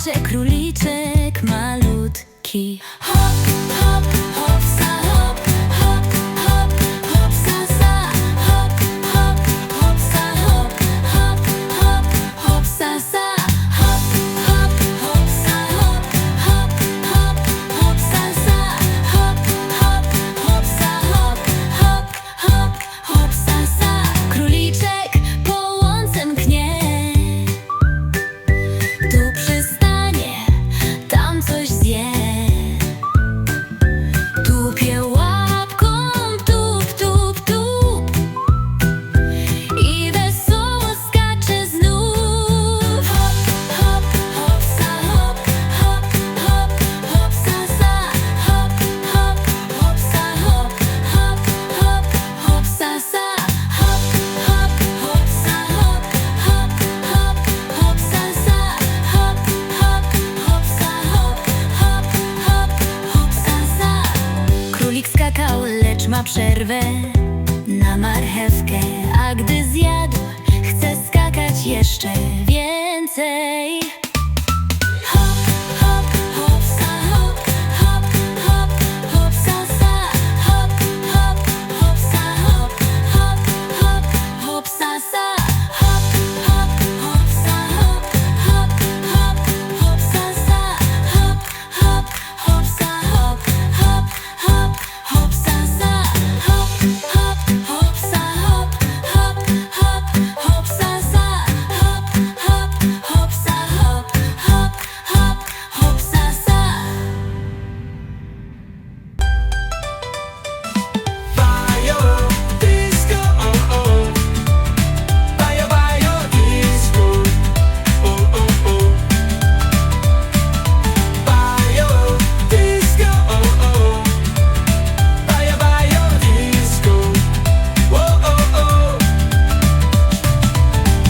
skacze króliczek malutki. skakał, lecz ma przerwę na marchewkę. A gdy zjadł, chce skakać jeszcze więcej.